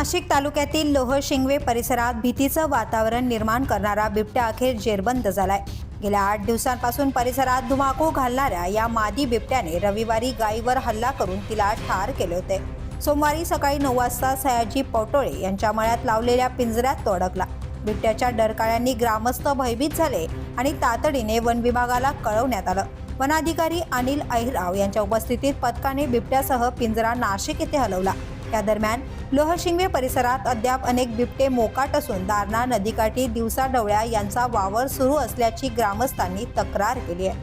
नाशिक तालुक्यातील लोह शिंगवे परिसरात भीतीचं वातावरण निर्माण करणारा बिबट्या अखेर जेरबंद झालाय. गेल्या आठ दिवसांपासून परिसरात धुमाकूळ घालणाऱ्या या मादी बिबट्याने रविवारी गायीवर हल्ला करून तिला ठार केले होते. सोमवारी सकाळी नऊ वाजता सयाजी पौटोळे यांच्या मळ्यात लावलेल्या पिंजऱ्यात तो अडकला बिबट्याच्या डरकाळ्यांनी ग्रामस्थ भयभीत झाले आणि तातडीने वन विभागाला कळवण्यात आलं. वनाधिकारी अनिल अहिराव यांच्या उपस्थितीत पथकाने बिबट्यासह पिंजरा नाशिक येथे हलवला. या दरम्यान लोहशिंगवे परिसरात अद्याप अनेक बिबटे मोकाट असून दारणा नदीकाठी दिवसा डवळ्या यांचा वावर सुरू असल्याची ग्रामस्थांनी तक्रार केली आहे.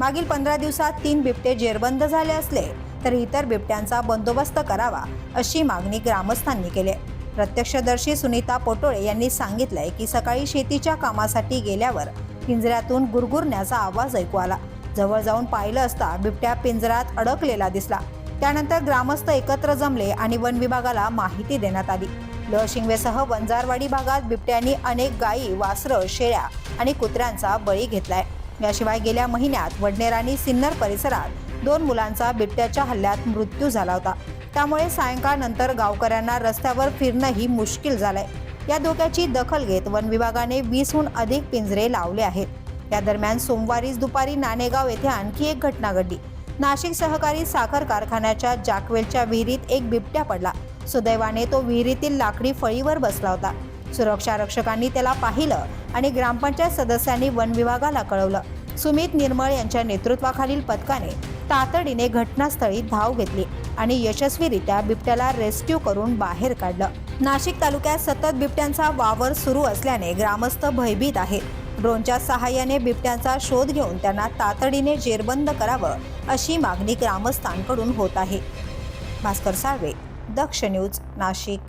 मागील पंधरा दिवसात तीन बिबटे जेरबंद झाले असले तर इतर बिबट्यांचा बंदोबस्त करावा अशी मागणी ग्रामस्थांनी केली आहे. प्रत्यक्षदर्शी सुनीता पोटोळे यांनी सांगितलंय की सकाळी शेतीच्या कामासाठी गेल्यावर पिंजऱ्यातून गुरगुरण्याचा आवाज ऐकू आला. जवळ जाऊन पाहिलं असता बिबट्या पिंजऱ्यात अडकलेला दिसला. त्यानंतर ग्रामस्थ एकत्र जमले आणि वन विभागाला माहिती देण्यात आली. लशिंगवेसह वंजारवाडी भागात बिबट्यांनी अनेक गायी वासरं शेळ्या आणि कुत्र्यांचा बळी घेतलाय. याशिवाय गेल्या महिन्यात वडनेरांनी सिन्नर परिसरात दोन मुलांचा बिबट्याच्या हल्ल्यात मृत्यू झाला होता. त्यामुळे सायंकाळनंतर गावकऱ्यांना रस्त्यावर फिरणंही मुश्किल झालंय. या धोक्याची दखल घेत वन विभागाने वीसहून अधिक पिंजरे लावले आहेत. या दरम्यान सोमवारीच दुपारी नाणेगाव येथे आणखी एक घटना घडली. नाशिक सहकारी साखर कारखान्याच्या जाकवेलच्या विहिरीत एक बिबट्या पडला. सुदैवाने तो विहिरीतील लाकडी फळीवर बसला होता. सुरक्षा रक्षकांनी त्याला पाहिलं आणि ग्रामपंचायत सदस्यांनी वन विभागाला कळवलं. सुमित निर्मळ यांच्या नेतृत्वाखालील पथकाने तातडीने घटनास्थळी धाव घेतली आणि यशस्वीरित्या बिबट्याला रेस्क्यू करून बाहेर काढलं. नाशिक तालुक्यात सतत बिबट्यांचा वावर सुरू असल्याने ग्रामस्थ भयभीत आहेत. ड्रोनच्या सहाय्याने बिबट्यांचा शोध घेऊन त्यांना तातडीने जेरबंद करावं अशी मागणी ग्रामस्थांकडून होत आहे. भास्कर साळवे दक्ष न्यूज नाशिक.